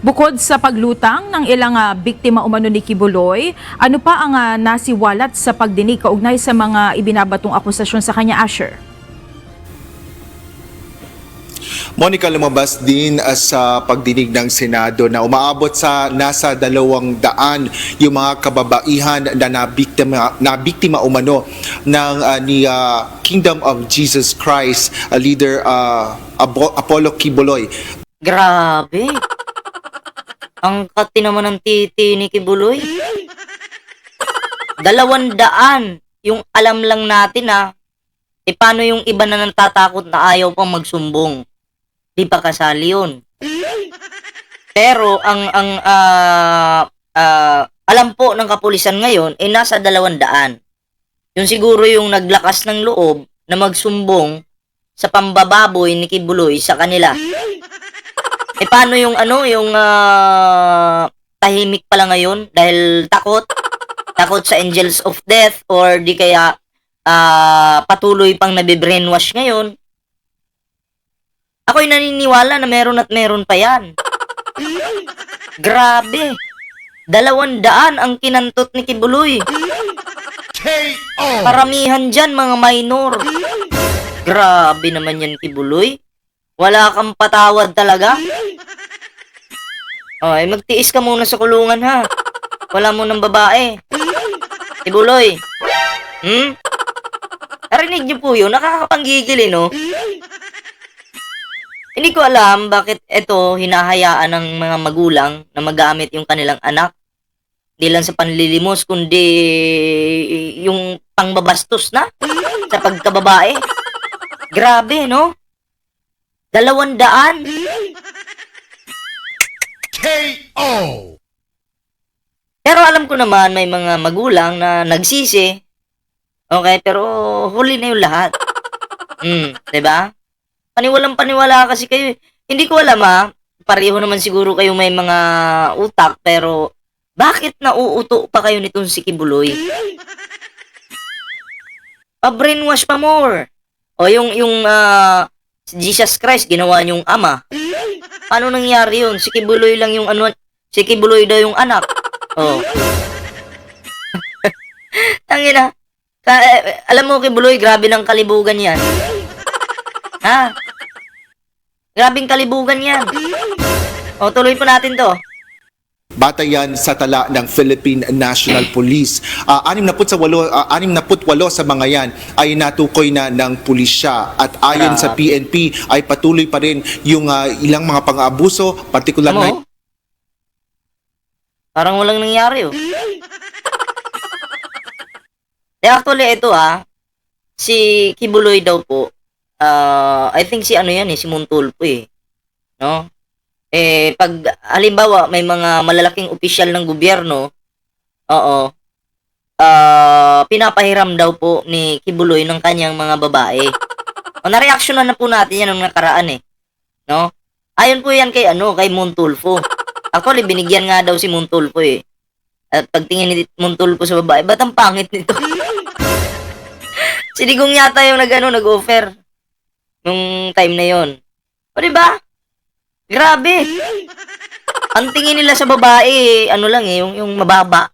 Bukod sa paglutang ng ilang ah, biktima umano ni Kibuloy, ano pa ang ah, nasiwalat sa pagdinig kaugnay sa mga ibinabatong akusasyon sa kanya, Asher? Monica lumabas din uh, sa pagdinig ng Senado na umaabot sa nasa dalawang daan yung mga kababaihan na nabiktima, nabiktima umano ng uh, ni uh, Kingdom of Jesus Christ uh, leader uh, Apollo Kibuloy. Grabe. Ang kati naman ng titi ni Kibuloy. Dalawang daan. Yung alam lang natin ha. E paano yung iba na natatakot na ayaw pang magsumbong? Di pa kasali yun. Pero ang ang ah, ah, alam po ng kapulisan ngayon ay nasa dalawang daan. Yung siguro yung naglakas ng loob na magsumbong sa pambababoy ni Kibuloy sa kanila. Eh paano yung ano, yung ah, tahimik pala ngayon dahil takot? Takot sa angels of death or di kaya ah, patuloy pang nabibrainwash ngayon? Ako'y naniniwala na meron at meron pa yan. Grabe. Dalawang daan ang kinantot ni Kibuloy. Paramihan dyan mga minor. Grabe naman yan Kibuloy. Wala kang patawad talaga. Ay, magtiis ka muna sa kulungan ha. Wala mo ng babae. Kibuloy. Hmm? Narinig niyo po yun? Nakakapanggigil eh, no? Hindi ko alam bakit ito hinahayaan ng mga magulang na magamit yung kanilang anak. Hindi lang sa panlilimos, kundi yung pangbabastos na sa pagkababae. Grabe, no? Dalawang daan. Pero alam ko naman may mga magulang na nagsisi. Okay, pero huli na yung lahat. Hmm, ba? Paniwalang paniwala kasi kayo. eh. Hindi ko alam ha. Pareho naman siguro kayo may mga utak pero bakit nauuto pa kayo nitong si Kibuloy? Pa-brainwash pa more. O yung yung si Jesus Christ ginawa niyong ama. Paano nangyari yun? Si Kibuloy lang yung ano, si Kibuloy daw yung anak. Oh. Tangina. Ka, eh, alam mo Kibuloy, grabe ng kalibugan yan. Ha? Grabing kalibugan yan. O, tuloy po natin to. Batayan sa tala ng Philippine National Police. Uh, 68 uh, 68 sa mga yan ay natukoy na ng pulisya at ayon sa. PNP ay patuloy pa rin yung uh, ilang mga pang-aabuso, partikular na Ano? Parang walang nangyari, oh. Eh, actually, ito, ah. Si Kibuloy daw po, ah, I think si ano yan, eh, si Montulpo, eh. No? Eh, pag, halimbawa, may mga malalaking opisyal ng gobyerno, oo, ah, pinapahiram daw po ni Kibuloy ng kanyang mga babae. O, nareaksyonan na po natin yan nung nakaraan, eh. No? Ayon po yan kay, ano, kay Montulfo. Actually, binigyan nga daw si Montulfo eh. At pagtingin ni Montulfo sa babae, ba't ang pangit nito? si Digong yata yung nag, ano, nag-offer nung time na yon. O, diba? Grabe. Ang tingin nila sa babae, ano lang eh, yung, yung mababa.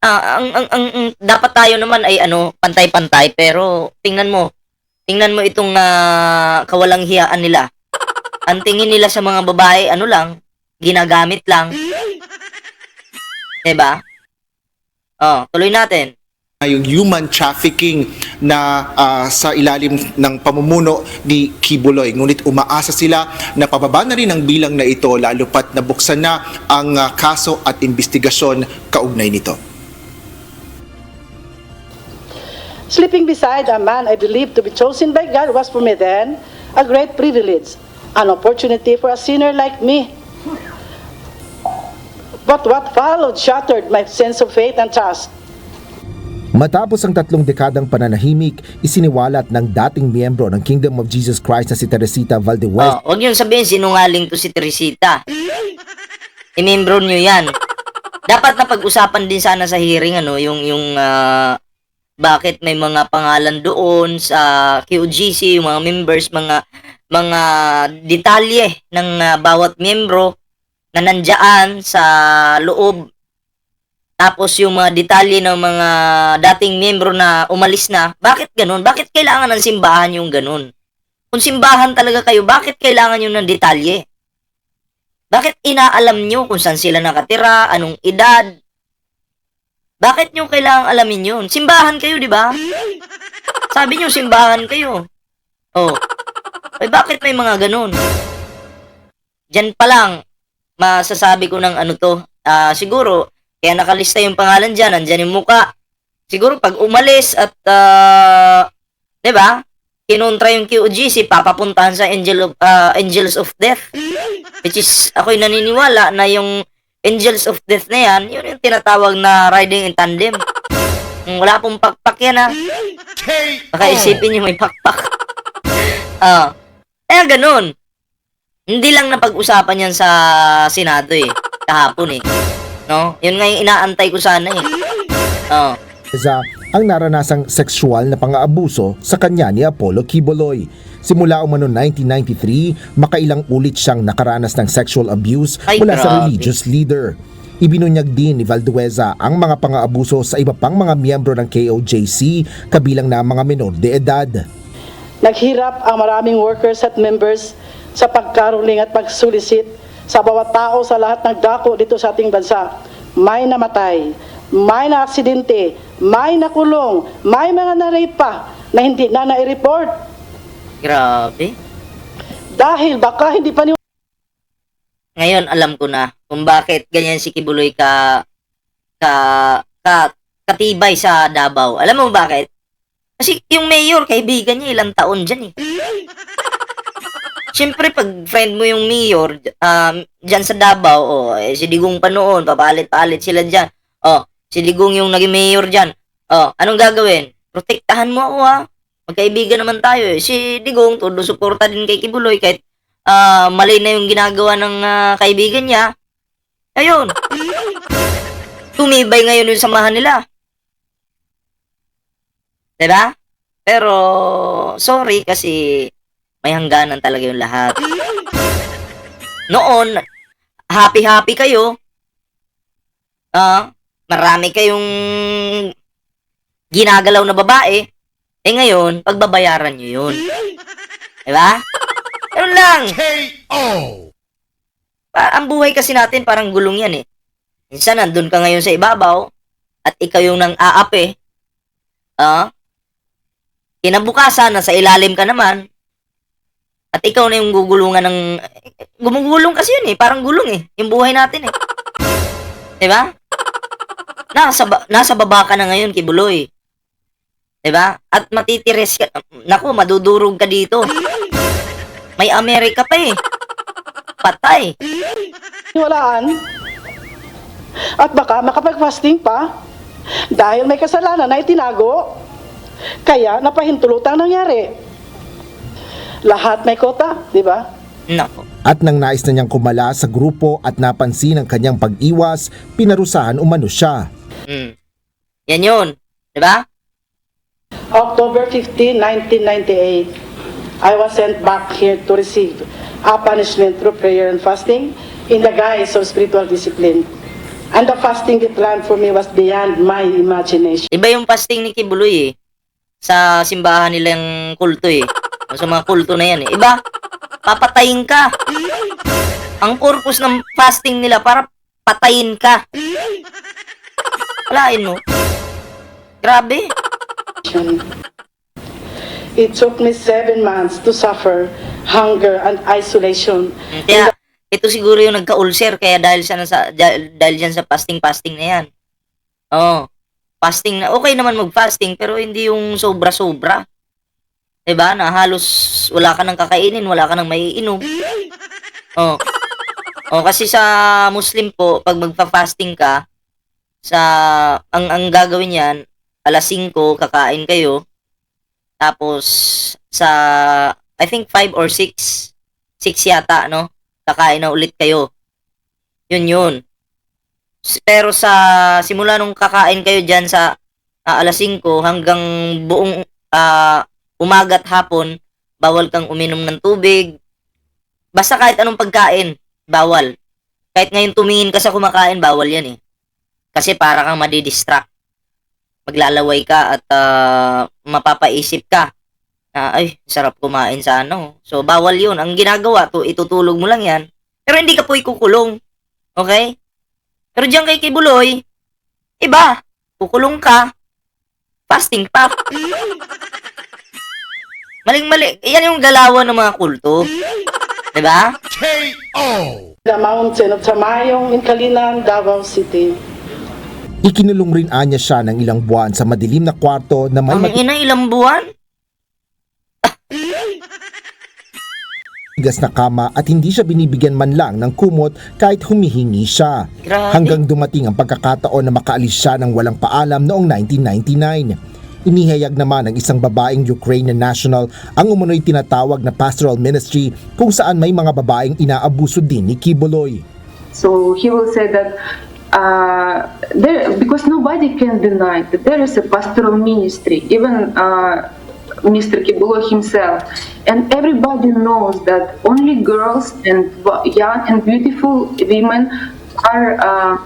Ah, ang, ang, ang, ang- dapat tayo naman ay ano, pantay-pantay, pero tingnan mo, tingnan mo itong ah, kawalang hiyaan nila. Ang tingin nila sa mga babae, ano lang, ginagamit lang. 'Di ba? Oh, tuloy natin. Yung human trafficking na ah, sa ilalim ng pamumuno ni Kibuloy. Ngunit umaasa sila na pababa na rin ang bilang na ito lalo pat nabuksan na ang ah, kaso at investigasyon kaugnay nito. Sleeping beside a man I believed to be chosen by God was for me then a great privilege, an opportunity for a sinner like me. But what followed shattered my sense of faith and trust. Matapos ang tatlong dekadang pananahimik, isiniwalat ng dating miyembro ng Kingdom of Jesus Christ na si Teresita Valdewez Oh, wag niyo sabihin sinungaling to si Teresita. Imembro niyo 'yan. Dapat na pag-usapan din sana sa hearing ano, yung yung ah, bakit may mga pangalan doon sa QGC, yung mga members, mga mga detalye ng ah, bawat miyembro na nandyan sa loob. Tapos yung mga detalye ng mga dating miyembro na umalis na, bakit ganun? Bakit kailangan ng simbahan yung ganun? Kung simbahan talaga kayo, bakit kailangan yung ng detalye? Bakit inaalam nyo kung saan sila nakatira, anong edad? Bakit nyo kailangan alamin yun? Simbahan kayo, di ba? Sabi nyo, simbahan kayo. Oh. Eh, bakit may mga ganun? Diyan pa lang, masasabi ko ng ano to. Ah, siguro, kaya nakalista yung pangalan dyan, nandyan yung muka. Siguro pag umalis at, ah, di ba? Kinontra yung QGC, papapuntahan sa Angel of, ah, Angels of Death. Which is, ako'y naniniwala na yung Angels of Death na yan, yun yung tinatawag na riding in tandem. Mm, Wala pong pakpak yan ha. Baka isipin nyo may pakpak. Ah. Kaya ganun. Hindi lang napag-usapan yan sa Senado eh. Kahapon eh. No? Yun nga yung inaantay ko sana eh. Oh. Sa ang naranasang sexual na pang-aabuso sa kanya ni Apollo Kiboloy. Simula umano 1993, makailang ulit siyang nakaranas ng sexual abuse Ay, mula sa grabe. religious leader. Ibinunyag din ni Valdueza ang mga pang-aabuso sa iba pang mga miyembro ng KOJC kabilang na mga menor de edad. Naghirap ang maraming workers at members sa pagkaruling at pagsulisit sa bawat tao sa lahat ng dako dito sa ating bansa. May namatay, may na-aksidente, may nakulong, may mga na-rape pa na hindi na nai-report Grabe. dahil baka hindi pa ni Ngayon alam ko na kung bakit ganyan si Kibuloy ka ka, ka katibay sa Davao. Alam mo bakit? Kasi yung mayor, kaibigan niya, ilang taon dyan eh. Siyempre, pag friend mo yung mayor, um, dyan sa Davao, oh, eh, si Digong pa noon, papalit-palit sila dyan. Oh, si Digong yung naging mayor dyan. Oh, anong gagawin? Protektahan mo ako ha. Magkaibigan naman tayo eh. Si Digong, todo suporta din kay Kibuloy kahit ah, mali na yung ginagawa ng ah, kaibigan niya. Ayun. Tumibay ngayon yung samahan nila. 'Di ba? Pero, sorry kasi may hangganan talaga yung lahat. Noon, happy-happy kayo. Ah, marami kayong ginagalaw na babae. Eh ngayon, pagbabayaran nyo yun. Diba? Ganun lang. Pa- ang buhay kasi natin parang gulong yan eh. Minsan nandun ka ngayon sa ibabaw at ikaw yung nang aape. Ah? Kinabukasan, nasa ilalim ka naman. At ikaw na yung gugulungan ng... Gumugulong kasi yun eh. Parang gulong eh. Yung buhay natin eh. Diba? Nasa, ba- nasa baba ka na ngayon, Kibuloy. Diba? At matitires ka... Naku, madudurog ka dito. May Amerika pa eh. Patay. walaan at baka makapag-fasting pa dahil may kasalanan na itinago. Kaya napahintulutang nangyari. Lahat may kota, di ba? Nako. At nang nais na niyang kumala sa grupo at napansin ang kanyang pag-iwas, pinarusahan umano siya. Mm. Yan yun. Diba? October 15, 1998, I was sent back here to receive a punishment through prayer and fasting in the guise of spiritual discipline. And the fasting he planned for me was beyond my imagination. Iba yung fasting ni Kibuloy eh. Sa simbahan nilang kulto eh. Sa mga kulto na yan eh. Iba, papatayin ka. Ang purpose ng fasting nila para patayin ka. Walain mo. Grabe. It took me seven months to suffer hunger and isolation. Kaya, ito siguro yung nagka-ulcer kaya dahil sa, sa dahil, dyan sa fasting-fasting na yan. Oo. Fasting na, okay naman mag-fasting pero hindi yung sobra-sobra. 'Di ba? Na halos wala ka nang kakainin, wala ka nang maiinom. Oh. Oh, kasi sa Muslim po, pag magfa-fasting ka, sa ang ang gagawin niyan, alas 5 kakain kayo. Tapos sa I think 5 or 6, 6 yata, no? Kakain na ulit kayo. Yun yun. Pero sa simula nung kakain kayo diyan sa ah, alas 5 hanggang buong ah, umaga at hapon, bawal kang uminom ng tubig. Basta kahit anong pagkain, bawal. Kahit ngayon tumingin ka sa kumakain, bawal yan eh. Kasi para kang madidistract. Maglalaway ka at ah, mapapaisip ka na, ay, sarap kumain sa ano. So, bawal yun. Ang ginagawa, to, itutulog mo lang yan. Pero hindi ka po ikukulong. Okay? Pero diyan kay Kibuloy, iba. Kukulong ka. Fasting pa. Maling-mali. Yan yung galawan ng mga kulto. Diba? The mountain of Tamayong in Kalinan, Davao City. Ikinulong rin anya siya ng ilang buwan sa madilim na kwarto na may Ang ina, ilang buwan? matigas na kama at hindi siya binibigyan man lang ng kumot kahit humihingi siya. Grabe. Hanggang dumating ang pagkakataon na makaalis siya ng walang paalam noong 1999. Inihayag naman ng isang babaeng Ukrainian national ang umunoy tinatawag na pastoral ministry kung saan may mga babaeng inaabuso din ni Kibuloy. So he will say that uh, there, because nobody can deny that there is a pastoral ministry, even uh, Mr. Kibulo himself, and everybody knows that only girls and young and beautiful women are uh,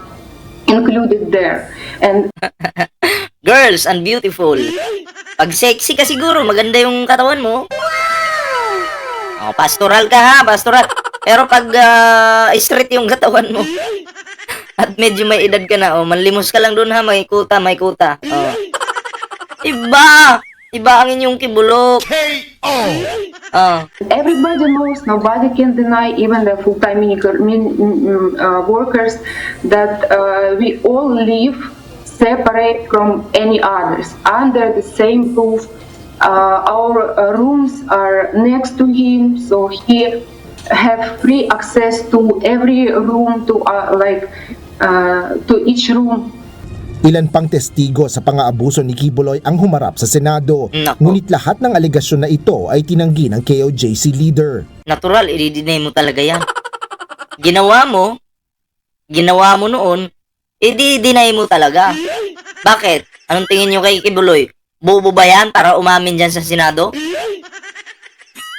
included there. And Girls and beautiful. Pag sexy ka siguro, maganda yung katawan mo. Oh, pastoral ka ha, pastoral. Pero pag ah, straight yung katawan mo, at medyo may edad ka na, oh, manlimos ka lang doon ha, may kuta, may kuta. Oh. Iba! Iba ang inyong kibulok. Oh. everybody knows, nobody can deny, even the full-time min- mm, uh, workers, that uh, we all live separate from any others, under the same roof. Uh, our uh, rooms are next to him, so he have free access to every room, to uh, like uh, to each room Ilan pang testigo sa pang-aabuso ni Kibuloy ang humarap sa Senado. Nako. Ngunit lahat ng alegasyon na ito ay tinanggi ng KOJC leader. natural, i-deny mo talaga yan. Ginawa mo, ginawa mo noon, i-deny mo talaga. Bakit? Anong tingin nyo kay Kibuloy? Bobo ba yan para umamin dyan sa Senado?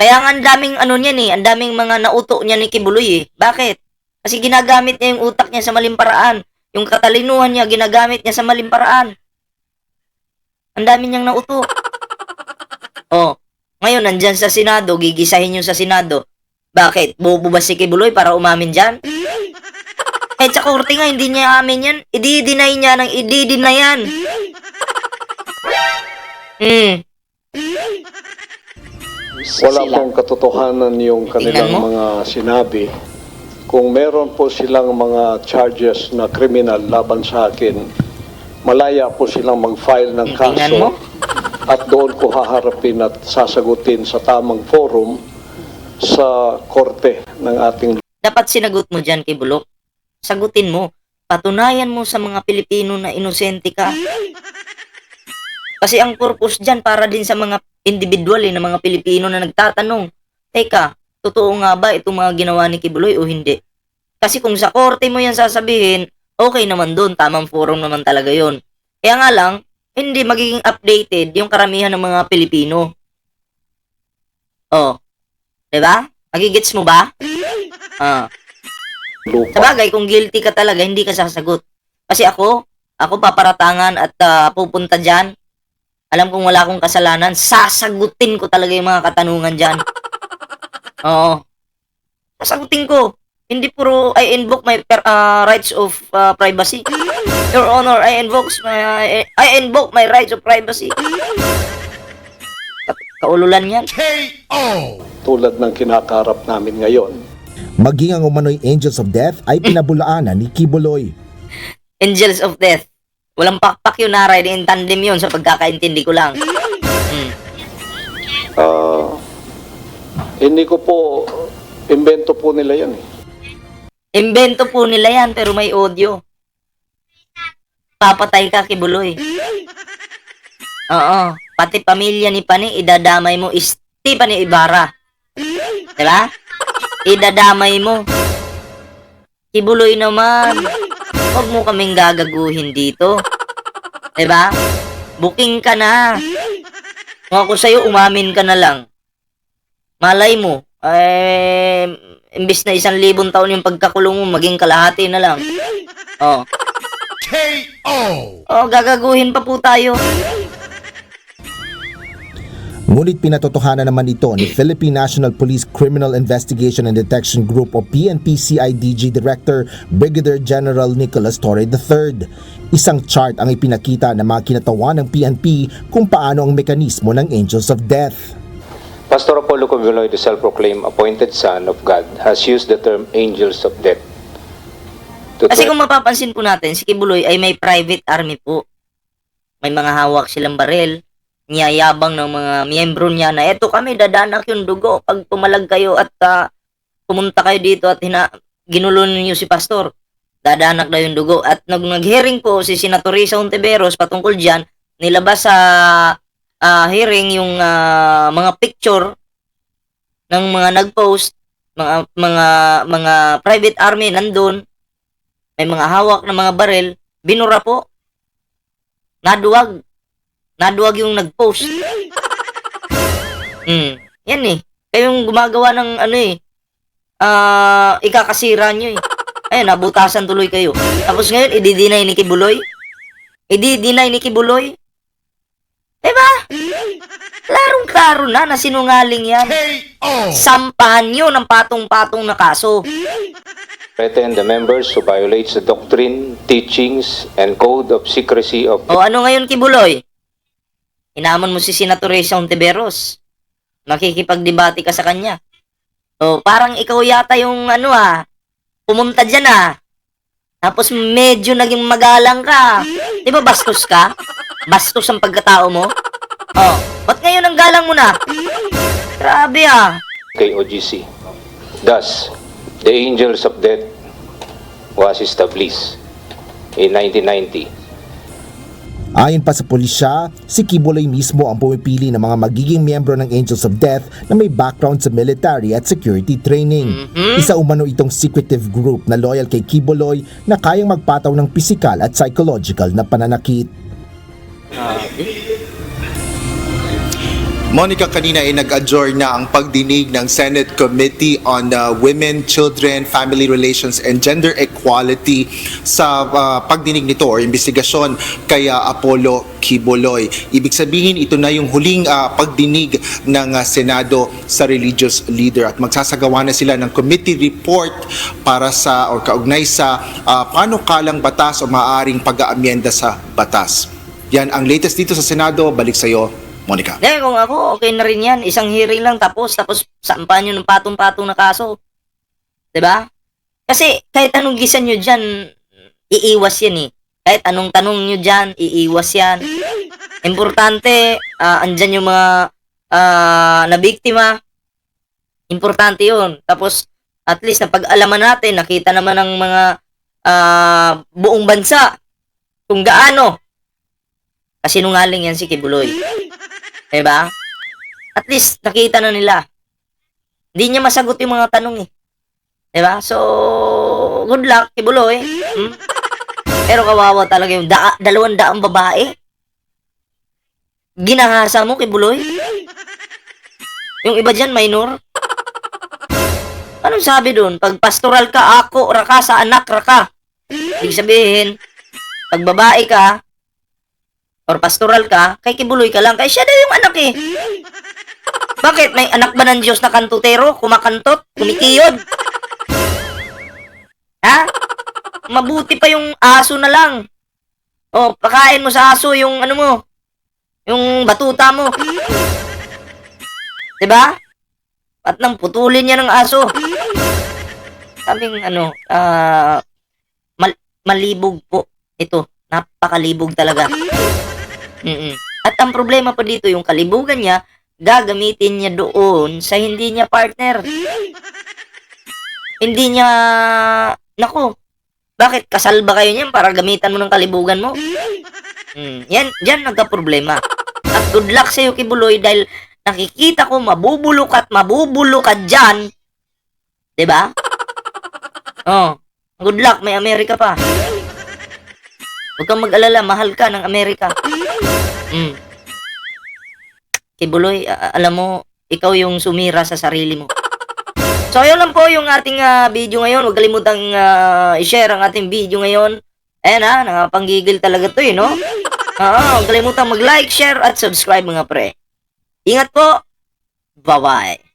Kaya ang daming ano niyan eh, ang daming mga nauto niya ni Kibuloy eh. Bakit? Kasi ginagamit niya yung utak niya sa maling paraan. Yung katalinuhan niya, ginagamit niya sa maling paraan. Ang dami niyang nauto. Oh, ngayon, nandyan sa Senado, gigisahin nyo sa Senado. Bakit? Bobo ba si Kibuloy para umamin dyan? Eh, sa korte nga, hindi niya amin yan. I-deny niya ng i-deny yan. Hmm. Wala Sila. pong katotohanan yung kanilang mga sinabi. Kung meron po silang mga charges na kriminal laban sa akin, malaya po silang mag-file ng kaso at doon ko haharapin at sasagutin sa tamang forum sa korte ng ating Dapat sinagot mo dyan, Kibulok. Sagutin mo. Patunayan mo sa mga Pilipino na inosente ka. Kasi ang purpose dyan para din sa mga individual eh, na mga Pilipino na nagtatanong, Teka, totoo nga ba itong mga ginawa ni Kibuloy o hindi? Kasi kung sa korte mo yan sasabihin, okay naman doon, tamang forum naman talaga yon. Kaya nga lang, hindi magiging updated yung karamihan ng mga Pilipino. Oh. 'Di ba? Magigets mo ba? Ah. Lupa. Sabagay, kung guilty ka talaga, hindi ka sasagot. Kasi ako, ako paparatangan at ah, pupunta dyan. Alam kong wala akong kasalanan, sasagutin ko talaga yung mga katanungan dyan. Oo. Sasagutin ko. Hindi puro I invoke my per- ah, rights of ah, privacy. Your Honor, I invoke my I invoke my rights of privacy. Ka- Kaululan yan. tulad ng kinakaharap namin ngayon. Maging ang umano'y Angels of Death ay pinabulaanan ni Kibuloy. Angels of Death. Walang pakpak yun, Naray. In tandem yun sa pagkakaintindi ko lang. Hmm. Ah, hindi ko po, invento po nila yan eh. Invento po nila yan, pero may audio. Papatay ka, Kibuloy. Oo. Pati pamilya ni Pani, idadamay mo. Isti pa ni Ibarra. Diba? Idadamay mo. Kibuloy naman. Huwag mo kaming gagaguhin dito. Diba? Booking ka na. Kung ako sa'yo, umamin ka na lang. Malay mo, eh, imbis na isang libong taon yung pagkakulong mo, maging kalahati na lang. Oh. Oh, gagaguhin pa po tayo. Ngunit pinatotohanan naman ito ni Philippine National Police Criminal Investigation and Detection Group o PNP-CIDG Director Brigadier General Nicholas Torre III. Isang chart ang ipinakita ng mga kinatawan ng PNP kung paano ang mekanismo ng Angels of Death. Pastor Apollo Coviloy, the self-proclaimed appointed son of God, has used the term angels of death. To Kasi kung mapapansin po natin, si Kibuloy ay may private army po. May mga hawak silang barel. Niyayabang ng mga miyembro niya na eto kami, dadanak yung dugo. Pag pumalag kayo at ah, pumunta kayo dito at hina, ginulo ninyo si pastor, dadanak daw yung dugo. At nag nag-hearing po si Senator Risa Ontiveros patungkol dyan, nilabas sa ah, hearing yung ah, mga picture ng mga nag-post, mga mga mga private army nandun, may mga hawak na mga barel, binura po. Naduwag. Naduwag yung nag-post. Hmm. Yan eh. Kayo yung gumagawa ng ano eh. Ah, ikakasira nyo eh. Ayun, nabutasan tuloy kayo. Tapos ngayon, i-deny ni Kibuloy. I-deny ni Kibuloy. Diba? Larong-klaro na na sinungaling yan. Sampahan nyo ng patong-patong na kaso. threaten the members who violates the doctrine, teachings, and code of secrecy of O ano ngayon, Kibuloy? Inamon mo si Senator Reza Ontiveros. Makikipagdebate ka sa kanya. O parang ikaw yata yung ano ah, pumunta dyan ah. Tapos medyo naging magalang ka. Di ba bastos ka? Bastos ang pagkatao mo? Oh, ba't ngayon ang galang mo na? Grabe ah. KOGC. Thus, the angels of death was established in 1990 Ayon pa sa pulisya, si Kibuloy mismo ang pumipili ng mga magiging miyembro ng Angels of Death na may background sa military at security training. Isa umano itong secretive group na loyal kay Kibuloy na kayang magpataw ng pisikal at psychological na pananakit. Monica, kanina ay nag-adjourn na ang pagdinig ng Senate Committee on uh, Women, Children, Family Relations and Gender Equality sa uh, pagdinig nito or investigasyon kay uh, Apollo Kibuloy. Ibig sabihin, ito na yung huling uh, pagdinig ng uh, Senado sa religious leader at magsasagawa na sila ng committee report para sa or kaugnay sa uh, panukalang batas o maaring pag-aamyenda sa batas. Yan ang latest dito sa Senado. Balik sa iyo, Monica. Eh, kung ako, okay na rin yan. Isang hearing lang tapos, tapos sampahan nyo ng patong-patong na kaso. ba? Kasi kahit anong gisa nyo dyan, iiwas yan eh. Kahit anong tanong nyo dyan, iiwas yan. Importante, ah, andyan yung mga ah, na biktima. Importante yun. Tapos, at least napag-alaman natin, nakita naman ng mga ah, buong bansa kung gaano kasinungaling yan si Kibuloy. Diba? At least, nakita na nila. Hindi niya masagot yung mga tanong eh. Diba? So, good luck, Kibuloy. Hmm? Pero kawawa talaga yung da dalawang daang babae. Ginahasa mo, Kibuloy. Yung iba dyan, minor. Anong sabi dun? Pag pastoral ka, ako, raka sa anak, raka. Ibig sabihin, pag babae ka, or pastoral ka, kay Kibuloy ka lang. Kaya siya daw yung anak eh. Bakit? May anak ba ng Diyos na kantutero? Kumakantot? Kumikiyod? Ha? Mabuti pa yung aso na lang. O, pakain mo sa aso yung ano mo. Yung batuta mo. 'Di ba? At nang putulin niya ng aso. Kaming ano, ah mal- malibog po ito. Napakalibog talaga. Mm-mm. At ang problema pa dito, yung kalibugan niya, gagamitin niya doon sa hindi niya partner. Hindi niya, nako, bakit kasal ba kayo niyan para gamitan mo ng kalibugan mo? Mm, yan, dyan nagka-problema. At good luck sa'yo, Kibuloy, dahil nakikita ko mabubulok at mabubulok ka dyan. 'Di ba? Oh, good luck, may Amerika pa. Huwag kang mag-alala, mahal ka ng Amerika. Mm. Kibuloy, a- alam mo, ikaw yung sumira sa sarili mo. So, yun lang po yung ating ah, video ngayon. Huwag kalimutang ah, i-share ang ating video ngayon. Ayan ha, nakapanggigil talaga to eh, no? Ah, huwag kalimutang mag-like, share, at subscribe mga pre. Ingat po. Bye-bye.